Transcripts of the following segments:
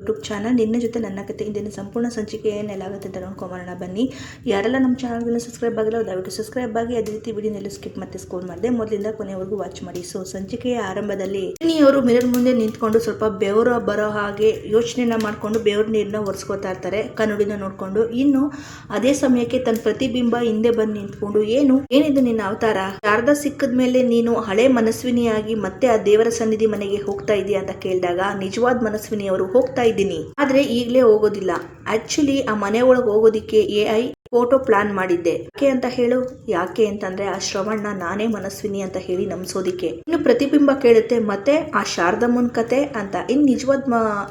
YouTube channel ನಿನ್ನ ಜೊತೆ ನನ್ನ ಕತೆ, ಇಂದಿನ ಸಂಪೂರ್ಣ ಸಂಚಿಕೆ ಏನೆಲ್ಲಾಗುತ್ತೆ ಅಂತ ನೋಡ್ಕೊಂಬರೋಣ. ಬನ್ನಿ. ಯಾರೆಲ್ಲ ನಮ್ಮ ಚಾನಲ್ಗೆಲ್ಲ ಸಬ್ಸ್ಕ್ರೈಬ್ ಆಗಿಲ್ಲ, ದಯವಿಟ್ಟು ಸಬ್ಸ್ಕ್ರೈಬ್ ಆಗಿ. ಅದೇ ರೀತಿ ವಿಡಿಯೋನೆಲ್ಲೂ ಸ್ಕಿಪ್ ಮತ್ತೆ ಸ್ಕೋರ್ ಮಾಡಿದೆ. ಮೊದಲಿಂದ ಕೊನೆವರೆಗೂ ವಾಚ್ ಮಾಡಿ. ಸೊ ಸಂಚಿಕೆಯ ಆರಂಭದಲ್ಲಿ ಅವರು ಮಿರರ್ ಮುಂದೆ ನಿಂತ್ಕೊಂಡು ಸ್ವಲ್ಪ ಬೆವರು ಬರೋ ಹಾಗೆ ಯೋಚನೆನ ಮಾಡಿಕೊಂಡು ಬೆವರ್ ನೀರನ್ನ ಒರೆಸ್ಕೋತಾ ಇರ್ತಾರೆ, ಕನ್ನಡಿನ ನೋಡ್ಕೊಂಡು. ಇನ್ನು ಅದೇ ಸಮಯಕ್ಕೆ ತನ್ನ ಪ್ರತಿಬಿಂಬ ಹಿಂದೆ ಬಂದು ನಿಂತ್ಕೊಂಡು, ಏನು? ಏನಿದು ನಿನ್ನ ಅವತಾರ? ಶಾರದಾ ಸಿಕ್ಕದ ಮೇಲೆ ನೀನು ಹಳೆ ಮನಸ್ವಿನಿಯಾಗಿ ಮತ್ತೆ ಆ ದೇವರ ಸನ್ನಿಧಿ ಮನೆಗೆ ಹೋಗ್ತಾ ಇದೀಯ? ಅಂತ ಕೇಳಿದಾಗ, ನಿಜವಾದ ಮನಸ್ವಿನಿಯವರು ಹೋಗ್ತಾ ಇದ್ದೀನಿ. ಆದ್ರೆ ಈಗಲೇ ಹೋಗೋದಿಲ್ಲ. ಆಕ್ಚುಲಿ ಆ ಮನೆ ಒಳಗೆ ಹೋಗೋದಿಕ್ಕೆ ಎ ಐ ಫೋಟೋ ಪ್ಲಾನ್ ಮಾಡಿದ್ದೆ. ಯಾಕೆ ಅಂತ ಹೇಳು? ಯಾಕೆ ಅಂತಂದ್ರೆ ಆ ಶ್ರವಣ್ಣ ನಾನೇ ಮನಸ್ವಿನಿ ಅಂತ ಹೇಳಿ ನಂಬಿಸೋದಿಕ್ಕೆ. ಇನ್ನು ಪ್ರತಿಬಿಂಬ ಕೇಳುತ್ತೆ, ಮತ್ತೆ ಆ ಶಾರದಮ್ಮನ್ ಕತೆ ಅಂತ. ಇನ್ ನಿಜವಾದ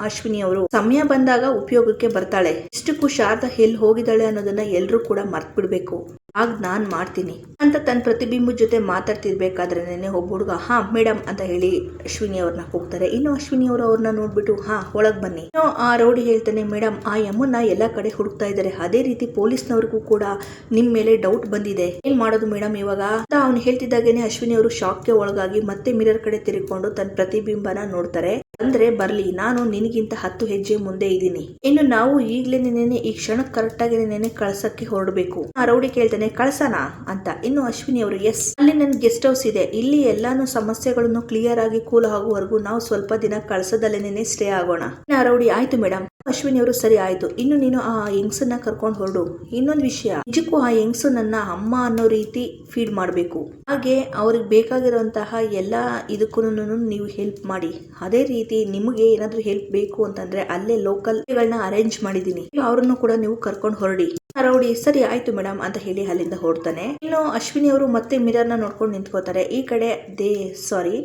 ಅಶ್ವಿನಿ ಅವರು ಸಮಯ ಬಂದಾಗ ಉಪಯೋಗಕ್ಕೆ ಬರ್ತಾಳೆ. ಇಷ್ಟಕ್ಕೂ ಶಾರದಾ ಎಲ್ಲಿ ಹೋಗಿದ್ದಾಳೆ ಅನ್ನೋದನ್ನ ಎಲ್ಲರೂ ಕೂಡ ಮರ್ತ್ ಬಿಡ್ಬೇಕು ಆಗ ನಾನು ಮಾಡ್ತೀನಿ. ಅಂತ ತನ್ನ ಪ್ರತಿಬಿಂಬ ಜೊತೆ ಮಾತಾಡ್ತಿರ್ಬೇಕಾದ್ರೆ ನೆನೆ ಒಬ್ಬ ಹುಡುಗ, ಹಾ ಮೇಡಮ್ ಅಂತ ಹೇಳಿ ಅಶ್ವಿನಿ ಅವ್ರನ್ನ ಹೋಗ್ತಾರೆ ಇನ್ನು ಅಶ್ವಿನಿ ಅವರು ಅವ್ರನ್ನ ನೋಡ್ಬಿಟ್ಟು, ಹಾ, ಒಳಗ್ ಬನ್ನಿ. ಆ ರೌಡಿ ಹೇಳ್ತಾನೆ ಮೇಡಮ್ ಆ ಯಮ್ಮನ್ನ ಎಲ್ಲ ಕಡೆ ಹುಡುಕ್ತಾ ಇದ್ದಾರೆ ಅದೇ ರೀತಿ ಪೊಲೀಸ್ನವ್ರಿಗೂ ಕೂಡ ನಿಮ್ಮ ಮೇಲೆ ಡೌಟ್ ಬಂದಿದೆ. ಏನ್ ಮಾಡೋದು ಮೇಡಮ್ ಇವಾಗ? ಅಂತ ಅವ್ನು ಹೇಳ್ತಿದ್ದಾಗೇನೆ ಅಶ್ವಿನಿ ಅವರು ಶಾಕ್ಗೆ ಒಳಗಾಗಿ ಮತ್ತೆ ಮಿರರ್ ಕಡೆ ತಿರುಗಿಕೊಂಡು ತನ್ನ ಪ್ರತಿಬಿಂಬನ ನೋಡ್ತಾರೆ. ಅಂದ್ರೆ, ಬರ್ಲಿ, ನಾನು ನಿನಗಿಂತ ಹತ್ತು ಹೆಜ್ಜೆ ಮುಂದೆ ಇದ್ದೀನಿ. ಇನ್ನು ನಾವು ಈಗ್ಲೇ ನಿನ್ನೆ ಈ ಕ್ಷಣ ಕರೆಕ್ಟ್ ಆಗಿ ನೆನೆ ಕಳ್ಸಕ್ಕೆ ಹೊರಡಬೇಕು. ಆ ರೌಡಿ ಕೇಳ್ತಾನೆ ಕಳ್ಸನ ಅಂತ. ಇನ್ನು ಅಶ್ವಿನಿ ಅವರು, ಎಸ್, ಅಲ್ಲಿ ನನ್ ಗೆಸ್ಟ್ ಹೌಸ್ ಇದೆ. ಇಲ್ಲಿ ಎಲ್ಲಾನು ಸಮಸ್ಯೆಗಳನ್ನು ಕ್ಲಿಯರ್ ಆಗಿ ಕೂಲ್ ಆಗುವವರೆಗೂ ನಾವು ಸ್ವಲ್ಪ ದಿನ ಕಳ್ಸದಲ್ಲೇನೆ ಸ್ಟೇ ಆಗೋಣ. ರೌಡಿ, ಆಯ್ತು ಮೇಡಮ್ ಅಶ್ವಿನಿ ಅವರು, ಸರಿ ಆಯ್ತು. ಇನ್ನು ನೀನು ಆ ಹೆಂಗ್ಸನ್ನ ಕರ್ಕೊಂಡು ಹೊರಡು. ಇನ್ನೊಂದು ವಿಷಯ. ನಿಜಕ್ಕೂ ಆ ಹೆಂಗ್ಸು ನನ್ನ ಅಮ್ಮ ಅನ್ನೋ ರೀತಿ ಫೀಡ್ ಮಾಡಬೇಕು. ಹಾಗೆ ಅವ್ರಿಗೆ ಬೇಕಾಗಿರುವಂತಹ ಎಲ್ಲ ಇದಕ್ಕೂ ನೀವು ಹೆಲ್ಪ್ ಮಾಡಿ. ಅದೇ ರೀತಿ ನಿಮಗೆ ಏನಾದ್ರೂ ಹೆಲ್ಪ್ ಬೇಕು ಅಂತಂದ್ರೆ ಅಲ್ಲೇ ಲೋಕಲ್ ಗಳನ್ನ ಅರೇಂಜ್ ಮಾಡಿದೀನಿ ಅವ್ರನ್ನು ಕೂಡ ನೀವು ಕರ್ಕೊಂಡು ಹೊರಡಿ. ರೌಡಿ, ಸರಿ, ಆಯ್ತು ಮೇಡಮ್ ಅಂತ ಹೇಳಿ ಅಲ್ಲಿಂದ ಹೊರಡ್ತಾನೆ. ಇನ್ನು ಅಶ್ವಿನಿ ಅವರು ಮತ್ತೆ ಮಿರರ್ನ ನೋಡ್ಕೊಂಡು ನಿಂತ್ಕೋತಾರೆ. ಈ ಕಡೆ ದೇ ಸಾರಿ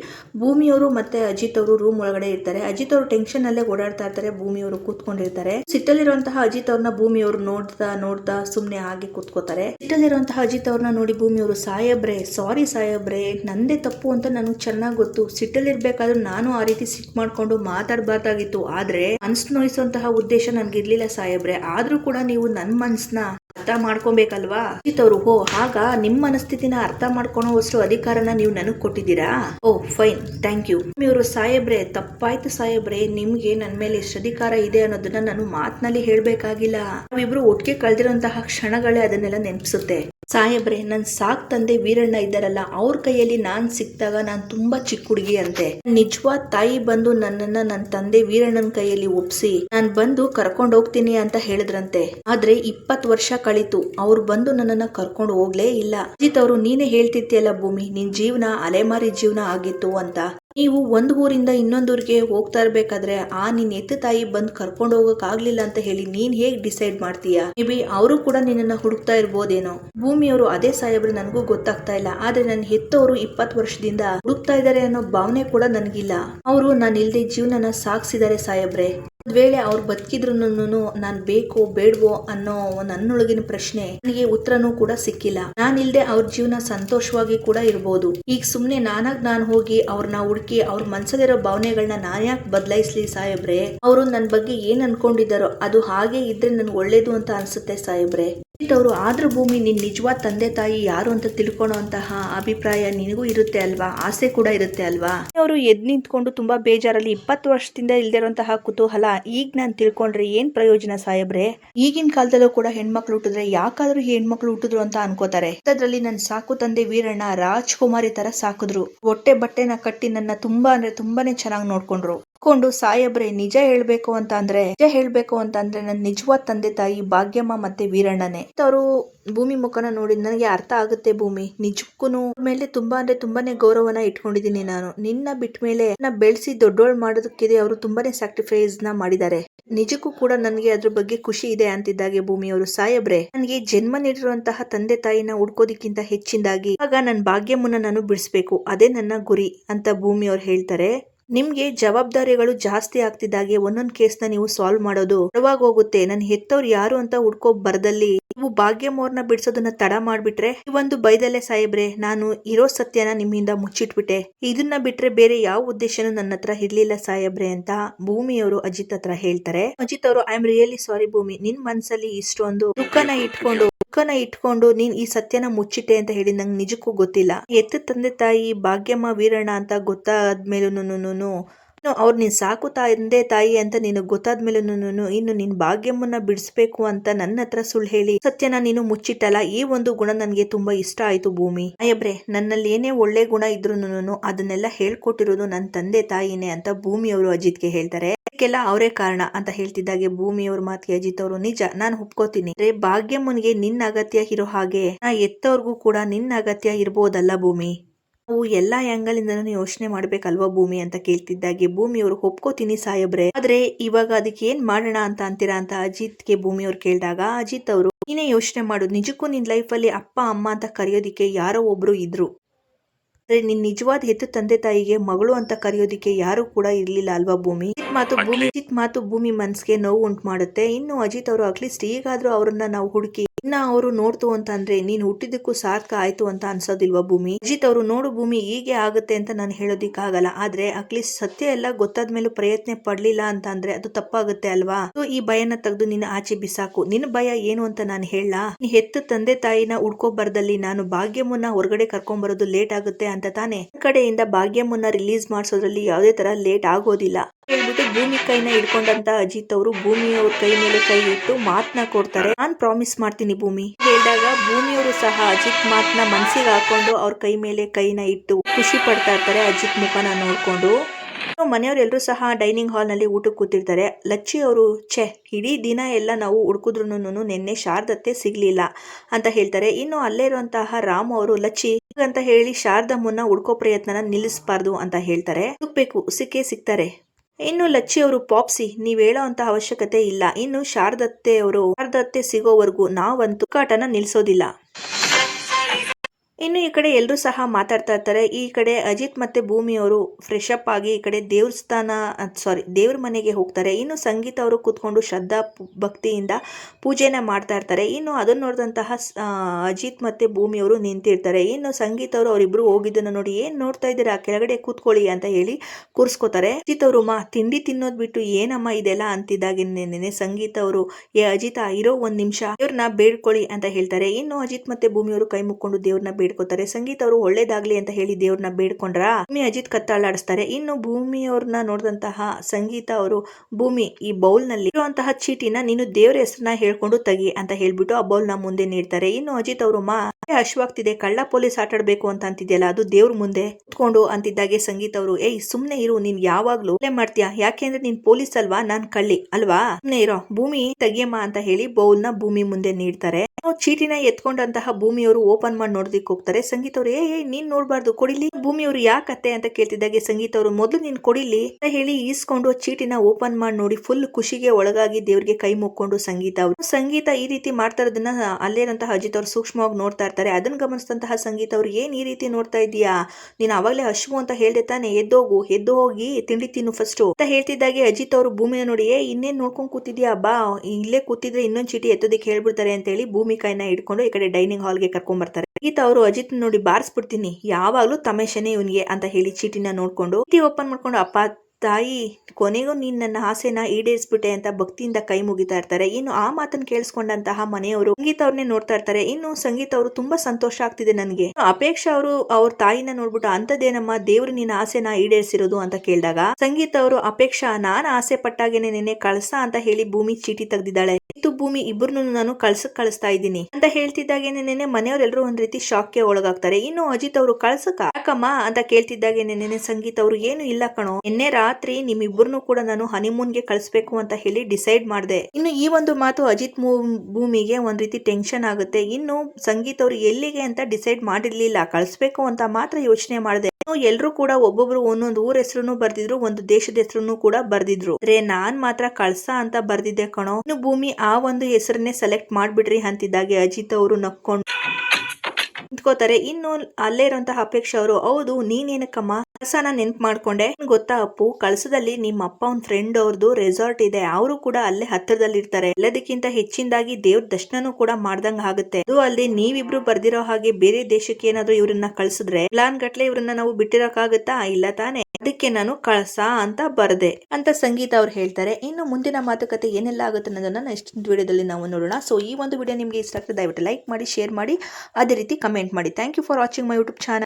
ಭೂಮಿಯವರು ಮತ್ತೆ ಅಜಿತ್ ಅವರು ರೂಮ್ ಒಳಗಡೆ ಇರ್ತಾರೆ. ಅಜಿತ್ ಅವರು ಟೆನ್ಷನ್ ಅಲ್ಲೇ ಓಡಾಡ್ತಾ ಇರ್ತಾರೆ. ಭೂಮಿಯವರು ಕೂತ್ಕೊಂಡಿರ್ತಾರೆ. ಸಿಟ್ಟಲ್ಲಿರುವಂತಹ ಅಜಿತ್ ಅವ್ರನ್ನ ಭೂಮಿಯವರು ನೋಡ್ತಾ ನೋಡ್ತಾ ಸುಮ್ನೆ ಆಗಿ ಕೂತ್ಕೋತಾರೆ. ಸಿಟ್ಟಲ್ಲಿರುವಂತಹ ಅಜಿತ್ ಅವ್ರನ್ನ ನೋಡಿ ಭೂಮಿಯವರು ಸಾಯಬ್ರೆ ಸಾರಿ ಸಾಯಬ್ರೆ, ನಂದೇ ತಪ್ಪು ಅಂತ ನನಗೆ ಚೆನ್ನಾಗಿ ಗೊತ್ತು. ಸಿಟ್ಟಲ್ಲಿರ್ಬೇಕಾದ್ರೂ ನಾನು ಆ ರೀತಿ ಸಿಟ್ ಮಾಡ್ಕೊಂಡು ಮಾತಾಡಬಾರ್ದಾಗಿತ್ತು. ಆದ್ರೆ ಮನ್ಸ್ ನೋಯಿಸುವಂತಹ ಉದ್ದೇಶ ನನ್ಗಿರ್ಲಿಲ್ಲ ಸಾಯಬ್ರೆ. ಆದ್ರೂ ಕೂಡ ನೀವು ನನ್ನ ಮನ್ಸ್ನ ಅರ್ಥ ಮಾಡ್ಕೊಬೇಕಲ್ವಾ? ಅವರು ಹೋ ಆಗ ನಿಮ್ಮ ಮನಸ್ಥಿತಿನ ಅರ್ಥ ಮಾಡ್ಕೊಳೋಷ್ಟು ಅಧಿಕಾರನ ನೀವು ನನಗ್ ಕೊಟ್ಟಿದ್ದೀರಾ? ಓ, ಫೈನ್, ಥ್ಯಾಂಕ್ ಯು. ಇವರು ಸಾಹೇಬ್ರೆ, ತಪ್ಪಾಯ್ತು ಸಾಹೇಬ್ರೆ. ನಿಮ್ಗೆ ನನ್ ಮೇಲೆ ಎಷ್ಟು ಅಧಿಕಾರ ಇದೆ ಅನ್ನೋದನ್ನ ನಾನು ಮಾತಿನಲ್ಲಿ ಹೇಳ್ಬೇಕಾಗಿಲ್ಲ. ನಾವಿಬ್ರು ಒಟ್ಟಿಗೆ ಕಳೆದಿರುವಂತಹ ಕ್ಷಣಗಳೇ ಅದನ್ನೆಲ್ಲ ನೆನಪಿಸುತ್ತೆ. ಸಾಹೇಬ್ರೆ ನನ್ನ ಸಾಕ್ ತಂದೆ ವೀರಣ್ಣ ಇದ್ದಾರಲ್ಲ, ಅವ್ರ ಕೈಯಲ್ಲಿ ನಾನ್ ಸಿಕ್ಕಿದಾಗ ನಾನ್ ತುಂಬಾ ಚಿಕ್ಕ ಹುಡುಗಿ ಅಂತೆ ನಿಜವಾದ ತಾಯಿ ಬಂದು ನನ್ನನ್ನ ನನ್ನ ತಂದೆ ವೀರಣ್ಣನ ಕೈಯಲ್ಲಿ ಒಪ್ಸಿ, ನಾನ್ ಬಂದು ಕರ್ಕೊಂಡು ಹೋಗ್ತೀನಿ ಅಂತ ಹೇಳಿದ್ರಂತೆ. ಆದ್ರೆ ಇಪ್ಪತ್ ವರ್ಷ ಕಳೀತು, ಅವ್ರು ಬಂದು ನನ್ನನ್ನ ಕರ್ಕೊಂಡು ಹೋಗ್ಲೇ ಇಲ್ಲ. ಅಜಿತ್ ಅವರು ನೀನೇ ಹೇಳ್ತಿದ್ಯಲ್ಲ ಭೂಮಿ, ನಿನ್ ಜೀವನ ಅಲೆಮಾರಿ ಜೀವನ ಆಗಿತ್ತು ಅಂತ. ನೀವು ಒಂದು ಊರಿಂದ ಇನ್ನೊಂದೂರಿಗೆ ಹೋಗ್ತಾ ಇರ್ಬೇಕಾದ್ರೆ, ಆ ನಿನ್ನ ಎತ್ತ ತಾಯಿ ಬಂದು ಕರ್ಕೊಂಡು ಆಗ್ಲಿಲ್ಲ ಅಂತ ಹೇಳಿ ನೀನ್ ಹೇಗ್ ಡಿಸೈಡ್ ಮಾಡ್ತೀಯ? ಮೇಬಿ ಅವರು ಕೂಡ ನಿನ್ನನ್ನ ಹುಡುಕ್ತಾ ಇರ್ಬೋದೇನೋ. ಭೂಮಿಯವರು ಅದೇ ಸಾಹೇಬ್ರೆ ನನಗೂ ಗೊತ್ತಾಗ್ತಾ ಇಲ್ಲ. ಆದ್ರೆ ನನ್ನ ಹೆತ್ತವರು ಇಪ್ಪತ್ತು ವರ್ಷದಿಂದ ಹುಡುಕ್ತಾ ಇದ್ದಾರೆ ಅನ್ನೋ ಭಾವನೆ ಕೂಡ ನನಗಿಲ್ಲ. ಅವರು ನಾನು ಇಲ್ದೆ ಜೀವನನ ಸಾಗಿಸಿದ್ದಾರೆ ಸಾಹೇಬ್ರೆ. ಒಂದ್ ವೇಳೆ ಅವ್ರು ಬದುಕಿದ್ರು ನಾನ್ ಬೇಕೋ ಬೇಡವೋ ಅನ್ನೋ ನನ್ನೊಳಗಿನ ಪ್ರಶ್ನೆ ನನಗೆ ಉತ್ತರನೂ ಕೂಡ ಸಿಕ್ಕಿಲ್ಲ. ನಾನಿಲ್ದೆ ಅವ್ರ ಜೀವನ ಸಂತೋಷವಾಗಿ ಕೂಡ ಇರ್ಬೋದು. ಈಗ ಸುಮ್ನೆ ನಾನಾಗ್ ನಾನ್ ಹೋಗಿ ಅವ್ರನ್ನ ಹುಡುಕಿ ಅವ್ರ ಮನ್ಸಲ್ಲಿರೋ ಭಾವನೆಗಳನ್ನ ನಾನ್ ಯಾಕೆ ಬದಲಾಯಿಸ್ಲಿ ಸಾಹೇಬ್ರೆ? ಅವರು ನನ್ನ ಬಗ್ಗೆ ಏನ್ ಅನ್ಕೊಂಡಿದ್ದಾರೋ ಅದು ಹಾಗೆ ಇದ್ರೆ ನನ್ಗೆ ಒಳ್ಳೇದು ಅಂತ ಅನ್ಸುತ್ತೆ ಸಾಹೇಬ್ರೆ. ಅವರು ಆದ್ರೂ ಭೂಮಿ ನಿನ್ ನಿಜವಾದ ತಂದೆ ತಾಯಿ ಯಾರು ಅಂತ ತಿಳ್ಕೊಳೋ ಅಂತಹ ಅಭಿಪ್ರಾಯ ನಿನಗೂ ಇರುತ್ತೆ ಅಲ್ವಾ? ಆಸೆ ಕೂಡ ಇರುತ್ತೆ ಅಲ್ವಾ? ಅವರು ಎದ್ ನಿಂತ್ಕೊಂಡು ತುಂಬಾ ಬೇಜಾರಲ್ಲಿ ಇಪ್ಪತ್ತು ವರ್ಷದಿಂದ ಇಲ್ದಿರುವಂತಹ ಕುತೂಹಲ ಈಗ ನಾನು ತಿಳ್ಕೊಂಡ್ರೆ ಏನ್ ಪ್ರಯೋಜನ ಸಾಹೇಬ್ರೆ? ಈಗಿನ ಕಾಲದಲ್ಲೂ ಕೂಡ ಹೆಣ್ಮಕ್ಳು ಹುಟ್ಟಿದ್ರೆ ಯಾಕಾದ್ರೂ ಹೆಣ್ಮಕ್ಳು ಹುಟ್ಟಿದ್ರು ಅಂತ ಅನ್ಕೋತಾರೆ. ಅದ್ರಲ್ಲಿ ನನ್ನ ಸಾಕು ತಂದೆ ವೀರಣ್ಣ ರಾಜ್ಕುಮಾರಿ ತರ ಸಾಕಿದ್ರು. ಹೊಟ್ಟೆ ಬಟ್ಟೆನ ಕಟ್ಟಿ ನನ್ನ ತುಂಬಾ ಅಂದ್ರೆ ತುಂಬಾನೇ ಚೆನ್ನಾಗಿ ನೋಡ್ಕೊಂಡ್ರು. ಕೊಂಡು ಸಾಯಬ್ರೆ ನಿಜ ಹೇಳ್ಬೇಕು ಅಂತ ಅಂದ್ರೆ, ನಿಜ ಹೇಳ್ಬೇಕು ಅಂತ ಅಂದ್ರೆ ನನ್ನ ನಿಜವಾದ ತಂದೆ ತಾಯಿ ಭಾಗ್ಯಮ್ಮ ಮತ್ತೆ ವೀರಣ್ಣನೇ. ಅವರು ಭೂಮಿ ಮುಖನ ನೋಡಿ ನನಗೆ ಅರ್ಥ ಆಗುತ್ತೆ ಭೂಮಿ. ನಿಜಕ್ಕೂ ಮೇಲೆ ತುಂಬಾ ಅಂದ್ರೆ ತುಂಬಾನೇ ಗೌರವನ ಇಟ್ಕೊಂಡಿದೀನಿ ನಾನು. ನಿನ್ನ ಬಿಟ್ಟ ಮೇಲೆ ನಾ ಬೆಳೆಸಿ ದೊಡ್ಡೋಳ್ ಮಾಡೋದಕ್ಕಿದೆ ಅವರು ತುಂಬಾನೇ ಸ್ಯಾಕ್ರಿಫೈಸ್ನ ಮಾಡಿದ್ದಾರೆ. ನಿಜಕ್ಕೂ ಕೂಡ ನನಗೆ ಅದ್ರ ಬಗ್ಗೆ ಖುಷಿ ಇದೆ ಅಂತಿದ್ದಾಗೆ ಭೂಮಿಯವರು ಸಾಯಬ್ರೆ ನನಗೆ ಜನ್ಮ ನೀಡಿರುವಂತಹ ತಂದೆ ತಾಯಿನ ಹುಡ್ಕೋದಿಕ್ಕಿಂತ ಹೆಚ್ಚಿಂದಾಗಿ ಆಗ ನನ್ನ ಭಾಗ್ಯಮ್ಮನ ನಾನು ಬಿಡಿಸ್ಬೇಕು. ಅದೇ ನನ್ನ ಗುರಿ, ಅಂತ ಭೂಮಿ ಅವ್ರು ಹೇಳ್ತಾರೆ. ನಿಮ್ಗೆ ಜವಾಬ್ದಾರಿಗಳು ಜಾಸ್ತಿ ಆಗ್ತಿದ್ದಾಗೆ ಒಂದೊಂದ್ ಕೇಸ್ನ ನೀವು ಸಾಲ್ವ್ ಮಾಡೋದು ತಡವಾಗಿ ಹೋಗುತ್ತೆ. ನನ್ನ ಹೆತ್ತವ್ರು ಯಾರು ಅಂತ ಹುಡ್ಕೋ ಬರದಲ್ಲಿ ನೀವು ಭಾಗ್ಯ ಮೋರ್ನ ಬಿಡ್ಸೋದನ್ನ ತಡ ಮಾಡ್ಬಿಟ್ರೆ ಈ ಒಂದು ಬೈದಲ್ಲೇ ಸಾಹೇಬ್ರೆ, ನಾನು ಇರೋ ಸತ್ಯನ ನಿಮ್ಮಿಂದ ಮುಚ್ಚಿಟ್ಬಿಟ್ಟೆ. ಇದನ್ನ ಬಿಟ್ರೆ ಬೇರೆ ಯಾವ ಉದ್ದೇಶನೂ ನನ್ನ ಹತ್ರ ಇರ್ಲಿಲ್ಲ ಸಾಹೇಬ್ರೆ ಅಂತ ಭೂಮಿಯವರು ಅಜಿತ್ ಹತ್ರ ಹೇಳ್ತಾರೆ. ಅಜಿತ್ ಅವರು ಐ ಆಮ್ ರಿಯಲಿ ಸಾರಿ ಭೂಮಿ, ನಿನ್ ಮನ್ಸಲ್ಲಿ ಇಷ್ಟೊಂದು ದುಃಖನ ಇಟ್ಕೊಂಡು ದುಃಖನ ಇಟ್ಕೊಂಡು ನೀನ್ ಈ ಸತ್ಯನ ಮುಚ್ಚಿಟ್ಟೆ ಅಂತ ಹೇಳಿ ನಂಗೆ ನಿಜಕ್ಕೂ ಗೊತ್ತಿಲ್ಲ. ಎತ್ತ ತಂದೆ ತಾಯಿ, ಭಾಗ್ಯಮ್ಮ, ವೀರಣ್ಣ ಅಂತ ಗೊತ್ತಾದ್ಮೇಲೂ ಅವ್ರು ನೀನು ಸಾಕು ತಂದೆ ತಾಯಿ ಅಂತ ನಿನಗೆ ಗೊತ್ತಾದ ಮೇಲೆ ಇನ್ನು ನಿನ್ ಭಾಗ್ಯಮ್ಮನ್ನ ಬಿಡಿಸ್ಬೇಕು ಅಂತ ನನ್ನ ಹತ್ರ ಸುಳ್ಳು ಹೇಳಿ, ಸತ್ಯನ ನೀನು ಮುಚ್ಚಿಟ್ಟಲ್ಲ, ಈ ಒಂದು ಗುಣ ನನಗೆ ತುಂಬಾ ಇಷ್ಟ ಆಯ್ತು ಭೂಮಿ. ಅಯ್ಯಬ್ರೆ, ನನ್ನಲ್ಲಿ ಏನೇ ಒಳ್ಳೆ ಗುಣ ಇದ್ರೂನು ಅದನ್ನೆಲ್ಲ ಹೇಳ್ಕೊಟ್ಟಿರೋದು ನನ್ನ ತಂದೆ ತಾಯಿನೇ ಅಂತ ಭೂಮಿ ಅವರು ಅಜಿತ್ಗೆ ಹೇಳ್ತಾರೆ. ಇದಕ್ಕೆಲ್ಲ ಅವರೇ ಕಾರಣ ಅಂತ ಹೇಳ್ತಿದ್ದಾಗೆ ಭೂಮಿಯವ್ರ ಮಾತಿಗೆ ಅಜಿತ್ ಅವರು. ನಿಜ, ನಾನು ಒಪ್ಕೋತೀನಿ. ಭಾಗ್ಯಮ್ಮನಿಗೆ ನಿನ್ನ ಅಗತ್ಯ ಇರೋ ಹಾಗೆ ನಾ ಎತ್ತವ್ರಿಗೂ ಕೂಡ ನಿನ್ನ ಅಗತ್ಯ ಇರ್ಬೋದಲ್ಲ ಭೂಮಿ. ನಾವು ಎಲ್ಲಾ ಇಂದನು ಯೋಚನೆ ಮಾಡ್ಬೇಕಲ್ವಾ ಭೂಮಿ ಅಂತ ಕೇಳ್ತಿದ್ದಾಗೆ. ಭೂಮಿಯವರು ಒಪ್ಕೋತೀನಿ ಸಾಯಬ್ರೆ ಆದ್ರೆ ಇವಾಗ ಅದಕ್ಕೆ ಏನ್ ಮಾಡೋಣ ಅಂತ ಅಂತೀರಾ ಅಂತ ಅಜಿತ್ಗೆ ಭೂಮಿಯವ್ರು ಕೇಳಿದಾಗ, ಅಜಿತ್ ಅವರು, ನೀನೇ ಯೋಚನೆ ಮಾಡು. ನಿಜಕ್ಕೂ ನಿನ್ ಲೈಫಲ್ಲಿ ಅಪ್ಪ, ಅಮ್ಮ ಅಂತ ಕರೆಯೋದಿಕ್ಕೆ ಯಾರೋ ಒಬ್ರು ಇದ್ರು. ಅಂದ್ರೆ ನಿನ್ ನಿಜವಾದ ಹೆತ್ತು ತಂದೆ ತಾಯಿಗೆ ಮಗಳು ಅಂತ ಕರೆಯೋದಿಕ್ಕೆ ಯಾರು ಕೂಡ ಇರ್ಲಿಲ್ಲ ಅಲ್ವಾ ಭೂಮಿ? ಮಾತು ಭೂಮಿ ಮಾತು ಭೂಮಿ ಮನ್ಸ್ಗೆ ನೋವು ಉಂಟು ಮಾಡುತ್ತೆ. ಇನ್ನು ಅಜಿತ್ ಅವರು ಅಟ್ಲೀಸ್ಟ್ ಈಗಾದ್ರೂ ಅವರನ್ನ ನಾವು ಹುಡುಕಿ ಇನ್ನ ಅವರು ನೋಡ್ತು ಅಂತ ಅಂದ್ರೆ, ನೀನ್ ಹುಟ್ಟಿದಕ್ಕೂ ಸಾರ್ಥಕ ಆಯ್ತು ಅಂತ ಅನ್ಸೋದಿಲ್ವಾ ಭೂಮಿ? ಅಜಿತ್ ಅವರು, ನೋಡು ಭೂಮಿ, ಹೀಗೆ ಆಗುತ್ತೆ ಅಂತ ನಾನು ಹೇಳೋದಿಕ್ಕಾಗಲ್ಲ. ಆದ್ರೆ ಅಟ್ಲೀಸ್ಟ್ ಸತ್ಯ ಎಲ್ಲ ಗೊತ್ತಾದ್ಮೇಲೂ ಪ್ರಯತ್ನ ಪಡ್ಲಿಲ್ಲ ಅಂತ ಅಂದ್ರೆ ಅದು ತಪ್ಪಾಗುತ್ತೆ ಅಲ್ವಾ? ಈ ಭಯನ ತೆಗೆದು ನಿನ್ನ ಆಚೆ ಬಿಸಾಕು. ನಿನ್ನ ಭಯ ಏನು ಅಂತ ನಾನು ಹೇಳ ಹೆತ್ತ ತಂದೆ ತಾಯಿನ ಉಡ್ಕೋಬಾರ್ದಲ್ಲಿ ನಾನು ಭಾಗ್ಯಮ್ಮನ್ನ ಹೊರಗಡೆ ಕರ್ಕೊಂಡ್ ಬರೋದು ಲೇಟ್ ಆಗುತ್ತೆ ಅಂತ ತಾನೆ? ಕಡೆಯಿಂದ ಭಾಗ್ಯಮ್ಮನ್ನ ರಿಲೀಸ್ ಮಾಡಿಸೋದ್ರಲ್ಲಿ ಯಾವುದೇ ತರ ಲೇಟ್ ಆಗೋದಿಲ್ಲ. ಹೇಳ್ಬಿಟ್ಟು ಭೂಮಿ ಕೈನ ಹಿಡ್ಕೊಂಡಂತ ಅಜಿತ್ ಅವರು ಭೂಮಿಯವ್ರ ಕೈ ಮೇಲೆ ಕೈ ಇಟ್ಟು ಮಾತನ್ನ ಕೊಡ್ತಾರೆ. ನಾನ್ ಪ್ರಾಮಿಸ್ ಮಾಡ್ತೀನಿ ಭೂಮಿ. ಹೇಳಿದಾಗ ಭೂಮಿಯವರು ಸಹ ಅಜಿತ್ ಮಾತ್ನ ಮನ್ಸಿಗೆ ಹಾಕೊಂಡು ಅವ್ರ ಕೈ ಮೇಲೆ ಕೈನ ಇಟ್ಟು ಖುಷಿ ಪಡ್ತಾ ಇರ್ತಾರೆ ಅಜಿತ್ ಮುಖನ ನೋಡ್ಕೊಂಡು. ಮನೆಯವರೆಲ್ಲರೂ ಸಹ ಡೈನಿಂಗ್ ಹಾಲ್ನಲ್ಲಿ ಊಟಕ್ಕೆ ಕೂತಿರ್ತಾರೆ. ಲಚ್ಚಿ ಅವರು, ಛೆ, ಇಡೀ ದಿನ ಎಲ್ಲ ನಾವು ಹುಡುಕಿದ್ರು ನಿನ್ನೆ ಶಾರದತ್ತೆ ಸಿಗ್ಲಿಲ್ಲ ಅಂತ ಹೇಳ್ತಾರೆ. ಇನ್ನು ಅಲ್ಲೇ ಇರುವಂತಹ ರಾಮ್ ಅವರು, ಲಚ್ಚಿ ಅಂತ ಹೇಳಿ ಶಾರದಮ್ಮನ್ನ ಹುಡ್ಕೋ ಪ್ರಯತ್ನನ ನಿಲ್ಲಿಸಬಾರ್ದು ಅಂತ ಹೇಳ್ತಾರೆ. ಹುಡುಕ್ಬೇಕು ಸಿಕ್ಕೇ ಸಿಗ್ತಾರೆ. ಇನ್ನು ಲಚ್ಚಿ ಅವರು ಪಾಪ್ಸಿ, ನೀವ್ ಹೇಳೋ ಅಂತ ಅವಶ್ಯಕತೆ ಇಲ್ಲ. ಇನ್ನು ಶಾರದತ್ತೆ ಅವರು, ಶಾರದತ್ತೆ ಸಿಗೋವರೆಗೂ ನಾವಂತೂ ಕಾಟನ ನಿಲ್ಸೋದಿಲ್ಲ. ಇನ್ನು ಈ ಕಡೆ ಎಲ್ಲರೂ ಸಹ ಮಾತಾಡ್ತಾ ಇರ್ತಾರೆ. ಈ ಕಡೆ ಅಜಿತ್ ಮತ್ತೆ ಭೂಮಿ ಅವರು ಫ್ರೆಶ್ ಅಪ್ ಆಗಿ ಈ ಕಡೆ ದೇವಸ್ಥಾನ ಸಾರಿ ದೇವ್ರ ಮನೆಗೆ ಹೋಗ್ತಾರೆ. ಇನ್ನು ಸಂಗೀತ ಅವರು ಕೂತ್ಕೊಂಡು ಶ್ರದ್ಧಾ ಭಕ್ತಿಯಿಂದ ಪೂಜೆನ ಮಾಡ್ತಾ ಇರ್ತಾರೆ. ಇನ್ನು ಅದನ್ನ ನೋಡಿದಂತಹ ಅಜಿತ್ ಮತ್ತೆ ಭೂಮಿ ಅವರು ನಿಂತಿರ್ತಾರೆ. ಇನ್ನು ಸಂಗೀತ ಅವರು ಅವರಿಬ್ರು ಹೋಗಿದ್ದನ್ನ ನೋಡಿ ಏನ್ ನೋಡ್ತಾ ಇದ್ದೀರಾ? ಕೆಳಗಡೆ ಕೂತ್ಕೊಳ್ಳಿ ಅಂತ ಹೇಳಿ ಕೂರ್ಸ್ಕೋತಾರೆ. ಅಜಿತ್ ಅವರು, ಮಾ, ತಿಂಡಿ ತಿನ್ನೋದ್ ಬಿಟ್ಟು ಏನಮ್ಮ ಇದೆಲ್ಲ? ಅಂತಿದ್ದಾಗೆ ಸಂಗೀತ ಅವರು, ಏ ಅಜಿತ, ಇರೋ ಒಂದ್ ನಿಮಿಷ ದೇವ್ರನ್ನ ಬೇಡ್ಕೊಳ್ಳಿ ಅಂತ ಹೇಳ್ತಾರೆ. ಇನ್ನು ಅಜಿತ್ ಮತ್ತೆ ಭೂಮಿ ಅವರು ಕೈ ಮುಕ್ಕೊಂಡು ದೇವ್ರನ್ನ ಬೇಡ್ಕೋತಾರೆ. ಸಂಗೀತ ಅವರು ಒಳ್ಳೇದಾಗ್ಲಿ ಅಂತ ಹೇಳಿ ದೇವ್ರನ್ನ ಬೇಡ್ಕೊಂಡ್ರ? ಭೂಮಿ ಅಜಿತ್ ಕತ್ತಾಳಾಡಿಸ್ತಾರೆ ಇನ್ನು ಭೂಮಿ ಅವ್ರನ್ನ ನೋಡಿದಂತಹ ಸಂಗೀತ ಅವರು, ಭೂಮಿ ಈ ಬೌಲ್ನಲ್ಲಿ ಇರುವಂತಹ ಚೀಟಿನ ನೀನು ದೇವ್ರ ಹೆಸರನ್ನ ಹೇಳ್ಕೊಂಡು ತಗಿ ಅಂತ ಹೇಳ್ಬಿಟ್ಟು ಆ ಬೌಲ್ನ ಮುಂದೆ ನೀಡ್ತಾರೆ. ಇನ್ನು ಅಜಿತ್ ಅವರು ಮಾ ಹಶ್ವಾಗ್ತಿದೆ ಕಳ್ಳ ಪೊಲೀಸ್ ಆಟಾಡ್ಬೇಕು ಅಂತ ಅಂತಿದ್ಯಲ್ಲ, ಅದು ದೇವ್ರ ಮುಂದೆ ಕುತ್ಕೊಂಡು ಅಂತಿದ್ದಾಗೆ ಸಂಗೀತ ಅವರು, ಏಯ್, ಸುಮ್ನೆ ಇರು, ನೀನ್ ಯಾವಾಗ್ಲೂ ಒಳ್ಳೆ ಮಾಡ್ತೀಯಾ? ಯಾಕೆಂದ್ರೆ ನೀನ್ ಪೊಲೀಸ್ ಅಲ್ವಾ? ನಾನ್ ಕಳ್ಳಿ, ಅಲ್ವಾ? ಸುಮ್ನೆ ಇರೋ, ಭೂಮಿ ತಗಿಯಮ್ಮ ಅಂತ ಹೇಳಿ ಬೌಲ್ನ ಭೂಮಿ ಮುಂದೆ ನೀಡ್ತಾರೆ. ಚೀಟಿನ ಎತ್ಕೊಂಡಂತಹ ಭೂಮಿಯವರು ಓಪನ್ ಮಾಡಿ ನೋಡೋದಕ್ಕೆ ಹೋಗ್ತಾರೆ. ಸಂಗೀತ ಅವರು, ಏ ನೀನ್ ನೋಡ್ಬಾರ್ದು, ಕೊಡಿಲಿ. ಭೂಮಿಯವರು ಯಾಕತ್ತೆ ಅಂತ ಕೇಳ್ತಿದ್ದಾಗೆ, ಸಂಗೀತ ಅವರು, ಮೊದಲು ನೀನ್ ಕೊಡಿಲಿ. ಅಂತ ಹೇಳಿ ಈಸ್ಕೊಂಡು ಚೀಟಿನ ಓಪನ್ ಮಾಡಿ ನೋಡಿ, ಫುಲ್ ಖುಷಿಗೆ ಒಳಗಾಗಿ ದೇವ್ರಿಗೆ ಕೈ ಮುಕ್ಕೊಂಡು ಸಂಗೀತ ಅವರು. ಸಂಗೀತ ಈ ರೀತಿ ಮಾಡ್ತಾ ಇರೋದನ್ನ ಅಲ್ಲೇನಂತಹ ಅಜಿತ್ ಅವರು ಸೂಕ್ಷ್ಮವಾಗಿ ನೋಡ್ತಾ ಇರ್ತಾರೆ. ಅದನ್ನ ಗಮನಿಸಿದಂತಹ ಸಂಗೀತ ಅವರು, ಏನ್ ಈ ರೀತಿ ನೋಡ್ತಾ ಇದೀಯಾ ನೀನ್ ಅವಾಗಲೇ ಹಶು ಅಂತ ಹೇಳ್ದೆ ತಾನೆ, ಎದ್ದೋಗು, ಎದ್ದು ಹೋಗಿ ತಿಂಡಿ ತಿನ್ನು ಫಸ್ಟ್ ಅಂತ ಹೇಳ್ತಿದ್ದಾಗೆ ಅಜಿತ್ ಅವರು ಭೂಮಿಯ ನೋಡಿ, ಏ, ಇನ್ನೇನ್ ನೋಡ್ಕೊಂಡ್ ಕೂತಿದ್ಯಾ? ಬಾ, ಇಲ್ಲೇ ಕೂತಿದ್ರೆ ಇನ್ನೊಂದ್ ಚೀಟಿ ಎತ್ತೋದಕ್ಕೆ ಹೇಳ್ಬಿಡ್ತಾರೆ ಅಂತ ಹೇಳಿ ಭೂಮಿ ಕೈನ ಹಿಡ್ಕೊಂಡು ಈ ಕಡೆ ಡೈನಿಂಗ್ ಹಾಲ್ಗೆ ಕರ್ಕೊಂಡ್ ಬರ್ತಾರೆ. ಸಂಗೀತ ಅವರು ಅಜಿತ್ ನೋಡಿ ಬಾರಿಸ್ಬಿಡ್ತೀನಿ. ಯಾವಾಗ್ಲೂ ತಮೇಶನೇ ಇವನಿಗೆ ಅಂತ ಹೇಳಿ ಚೀಟಿನ ನೋಡ್ಕೊಂಡು ಚೀಟಿ ಓಪನ್ ಮಾಡ್ಕೊಂಡು ಅಪ್ಪ ತಾಯಿ, ಕೊನೆಗೂ ನೀನ್ ನನ್ನ ಆಸೆನ ಈಡೇರಿಸ್ಬಿಟ್ಟೆ ಅಂತ ಭಕ್ತಿಯಿಂದ ಕೈ ಮುಗಿತಾ ಇರ್ತಾರೆ. ಇನ್ನು ಆ ಮಾತನ್ನು ಕೇಳಿಸ್ಕೊಂಡಂತಹ ಮನೆಯವರು ಸಂಗೀತ ಅವ್ರನ್ನೇ ನೋಡ್ತಾ ಇರ್ತಾರೆ. ಇನ್ನು ಸಂಗೀತ ಅವರು ತುಂಬಾ ಸಂತೋಷ ಆಗ್ತಿದೆ ನನಗೆ. ಅಪೇಕ್ಷಾ ಅವರು ಅವ್ರ ತಾಯಿನ ನೋಡ್ಬಿಟ್ಟು ಅಂತದೇನಮ್ಮ ದೇವ್ರು ನಿನ್ನ ಆಸೆನ ಈಡೇರಿಸಿರೋದು ಅಂತ ಕೇಳಿದಾಗ, ಸಂಗೀತ ಅವರು ಅಪೇಕ್ಷಾ, ನಾನು ಆಸೆ ಪಟ್ಟಾಗೇನೆ ನಿನ್ನೆ ಕಳ್ಸ ಅಂತ ಹೇಳಿ ಭೂಮಿ ಚೀಟಿ ತೆಗ್ದಿದ್ದಾಳೆ. ಇತ್ತು ಭೂಮಿ ಇಬ್ಬರನ್ನು ನಾನು ಕಳ್ಸಕ್ ಕಳಿಸ್ತಾ ಇದ್ದೀನಿ ಅಂತ ಹೇಳ್ತಿದ್ದಾಗೇನೆ ನೆನೆ ಮನೆಯವರೆಲ್ಲರೂ ಒಂದ್ ರೀತಿ ಶಾಕ್ಗೆ ಒಳಗಾಗ್ತಾರೆ. ಇನ್ನು ಅಜಿತ್ ಅವರು ಕಳ್ಸಕ ಯಾಕಮ್ಮ? ಅಂತ ಕೇಳ್ತಿದ್ದಾಗೇನೆ ನೆನೆ ಸಂಗೀತ ಅವರು ಏನು ಇಲ್ಲ ಕಣೋ. ನಿನ್ನೆ ರಾತ್ರಿ ನಿಮ್ಮಿಬ್ಬರನ್ನು ಕೂಡ ನಾನು ಹನಿಮೂನ್ಗೆ ಕಳಿಸ್ಬೇಕು ಅಂತ ಹೇಳಿ ಡಿಸೈಡ್ ಮಾಡಿದೆ. ಇನ್ನು ಈ ಒಂದು ಮಾತು ಅಜಿತ್ ಭೂಮಿಗೆ ಒಂದು ರೀತಿ ಟೆನ್ಷನ್ ಆಗುತ್ತೆ. ಇನ್ನು ಸಂಗೀತ ಅವರು ಎಲ್ಲಿಗೆ ಅಂತ ಡಿಸೈಡ್ ಮಾಡಿರ್ಲಿಲ್ಲ. ಕಳಿಸ್ಬೇಕು ಅಂತ ಮಾತ್ರ ಯೋಚನೆ ಮಾಡಿದೆ. ಎಲ್ಲರೂ ಕೂಡ ಒಬ್ಬೊಬ್ರು ಒಂದೊಂದು ಊರ ಹೆಸರು ಬರ್ದಿದ್ರು, ಒಂದು ದೇಶದ ಹೆಸರು ಕೂಡ ಬರ್ದಿದ್ರು. ರೇ, ನಾನ್ ಮಾತ್ರ ಕಳ್ಸ ಅಂತ ಬರ್ದಿದ್ದೆ ಕಣೋ. ಇನ್ನು ಭೂಮಿ ಆ ಒಂದು ಹೆಸರನ್ನೇ ಸೆಲೆಕ್ಟ್ ಮಾಡ್ಬಿಡ್ರಿ ಅಂತಿದ್ದಾಗೆ ಅಜಿತ್ ಅವರು ನಕ್ಕೊಂಡು. ನಿಂತ್ಕೋತಾರೆ ಇನ್ನು ಅಲ್ಲೇ ಇರುವಂತಹ ಅಪೇಕ್ಷ ಅವರು, ಹೌದು, ನೀನೇನಕ್ಕಮ್ಮ? ಕಳಸನ ನೆನ್ಪ್ ಮಾಡ್ಕೊಂಡೆ. ಗೊತ್ತಾ ಅಪ್ಪು? ಕಳಸದಲ್ಲಿ ನಿಮ್ಮ ಅಪ್ಪ ಒಂದ್ ಫ್ರೆಂಡ್ ಅವ್ರದ್ದು ರೆಸಾರ್ಟ್ ಇದೆ. ಅವರು ಕೂಡ ಅಲ್ಲೇ ಹತ್ತಿರದಲ್ಲಿ ಇರ್ತಾರೆ ಎಲ್ಲದಕ್ಕಿಂತ ಹೆಚ್ಚಿನದಾಗಿ ದೇವ್ರ ದರ್ಶನನೂ ಕೂಡ ಮಾಡ್ದಂಗ ಆಗುತ್ತೆ. ಅದು ಅಲ್ಲದೆ ನೀವಿಬ್ರು ಬರ್ದಿರೋ ಹಾಗೆ ಬೇರೆ ದೇಶಕ್ಕೆ ಏನಾದ್ರು ಇವ್ರನ್ನ ಕಳ್ಸಿದ್ರೆ ಪ್ಲಾನ್ ಗಟ್ಲೆ ಇವ್ರನ್ನ ನಾವು ಬಿಟ್ಟಿರೋಕ್ಕಾಗತ್ತಾ? ಇಲ್ಲ ತಾನೆ. ಅದಕ್ಕೆ ನಾನು ಕಳಸ ಅಂತ ಬರ್ದೆ. ಅಂತ ಸಂಗೀತ ಅವ್ರು ಹೇಳ್ತಾರೆ. ಇನ್ನು ಮುಂದಿನ ಮಾತುಕತೆ ಏನೆಲ್ಲ ಆಗುತ್ತೆ ಅನ್ನೋದನ್ನ ನೆಕ್ಸ್ಟ್ ವಿಡಿಯೋದಲ್ಲಿ ನಾವು ನೋಡೋಣ. ಸೊ ಈ ಒಂದು ವಿಡಿಯೋ ನಿಮಗೆ ಇಷ್ಟ ಆಗ್ತದೆ ದಯವಿಟ್ಟು ಲೈಕ್ ಮಾಡಿ ಶೇರ್ ಮಾಡಿ. ಅದೇ ರೀತಿ ಕಮೆಂಟ್ ಮಾಡಿ. Thank you for watching my YouTube channel